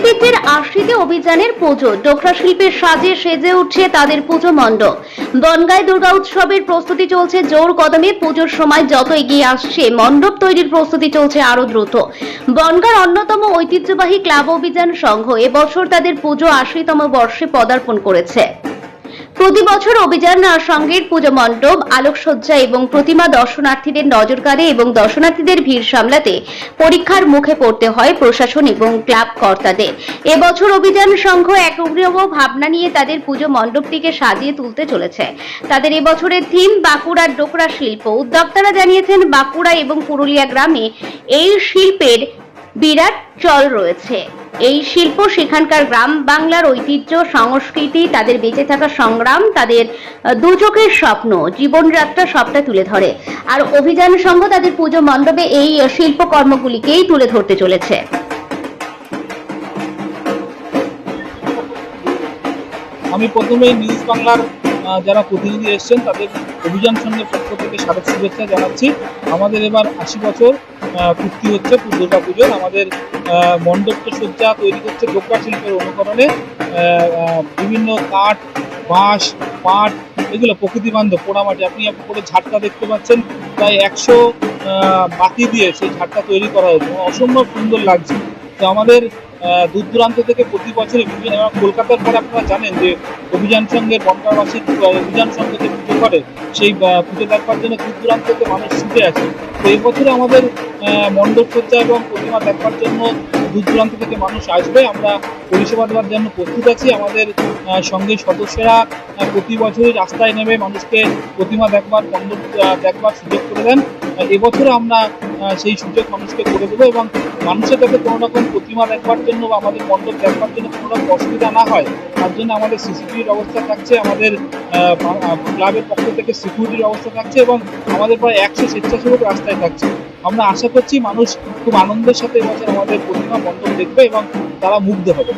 ঐতিহ্যের আশিতে অভিযানের পুজো। ডোকরা শিল্পের সাজে সেজে উঠছে তাদের পুজো মণ্ডপ। বনগায় দুর্গা উৎসবের প্রস্তুতি চলছে জোর কদমে। পুজোর সময় যত এগিয়ে আসছে, মণ্ডপ তৈরির প্রস্তুতি চলছে আরও দ্রুত। বনগার অন্যতম ঐতিহ্যবাহী ক্লাব অভিযান সংঘ এবছর তাদের পুজো আশিতম বর্ষে পদার্পণ করেছে। প্রতি বছর অভিযান সঙ্গের পুজো মণ্ডপ, আলোকসজ্জা এবং প্রতিমা দর্শনার্থীদের নজর কাড়ে এবং দর্শনার্থীদের ভিড় সামলাতে পরীক্ষার মুখে পড়তে হয় প্রশাসন এবং ক্লাব কর্তাদের। এবছর অভিযান সংঘ এক ভাবনা নিয়ে তাদের পুজো মণ্ডপটিকে সাজিয়ে তুলতে চলেছে। তাদের এবছরের থিম বাঁকুড়ার ডোকরা শিল্প। উদ্যোক্তারা জানিয়েছেন, বাঁকুড়া এবং পুরুলিয়া গ্রামে এই শিল্পের বিরাট চল রয়েছে। এই শিল্প সেখানকার গ্রাম বাংলার ঐতিহ্য সংস্কৃতি তাদের বেঁচে থাকা সংগ্রাম তাদের আহ, দু চোখের স্বপ্ন জীবনযাত্রা সবটা তুলে ধরে। আর অভিযান সংঘ তাদের পুজো মণ্ডপে এই শিল্পকর্মগুলিকেই তুলে ধরতে চলেছে। আমি প্রথমে নিউজ বাংলার যারা প্রতিনিধি এসেছেন তাদের অভিযান সঙ্গে পক্ষ থেকে স্বাগত শুভেচ্ছা জানাচ্ছি। আমাদের এবার আশি বছর পূর্তি হচ্ছে দুর্গা পুজোর আমাদের আহ, মণ্ডপ সজ্জা তৈরি করছে ডোকরা শিল্পের অনুকরণে। বিভিন্ন কাঠ বাঁশ পাট এগুলো প্রকৃতি বান্ধব পোড়ামাটি। আপনি উপরে ঝাটকা দেখতে পাচ্ছেন প্রায় একশো বাতি দিয়ে সেই ঝাটকা তৈরি করা হয়েছে। অসম্ভব সুন্দর লাগছে। তো আমাদের দূর দূরান্ত থেকে প্রতি এবং কলকাতার পরে আপনারা জানেন যে অভিযান সঙ্গের বনগাঁবাসীর অভিযান সঙ্গে যে পুজো করে সেই পুজো দেখবার জন্য দূর দূরান্ত থেকে মানুষ ছুটে আছে তো এই বছরে আমাদের মণ্ডপ সজ্জা এবং প্রতিমা দেখবার জন্য দূর দূরান্ত থেকে মানুষ আসবে। আমরা পরিষেবা দেওয়ার জন্য প্রস্তুত আছি। আমাদের সঙ্গে সদস্যরা প্রতি বছরই রাস্তায় নেমে মানুষকে প্রতিমা দেখবার মণ্ডপ দেখবার সুযোগ করে দেন। আহ, এবছরও আমরা সেই সুযোগ মানুষকে করে দেবো এবং মানুষের যাতে কোনো রকম প্রতিমা দেখবার জন্য বা আমাদের মণ্ডপ দেখবার জন্য কোনো রকম অসুবিধা না হয়। তার জন্য আমাদের সিসিটিভির ব্যবস্থা থাকছে, আমাদের ক্লাবের পক্ষ থেকে সিকিউরিটির ব্যবস্থা থাকছে এবং আমাদের প্রায় একশো স্বেচ্ছাসেবক রাস্তায় থাকছে। আমরা আশা করছি মানুষ খুব আনন্দের সাথে এবছর আমাদের প্রতিমা মণ্ডপ দেখবে এবং তারা মুগ্ধ হবে।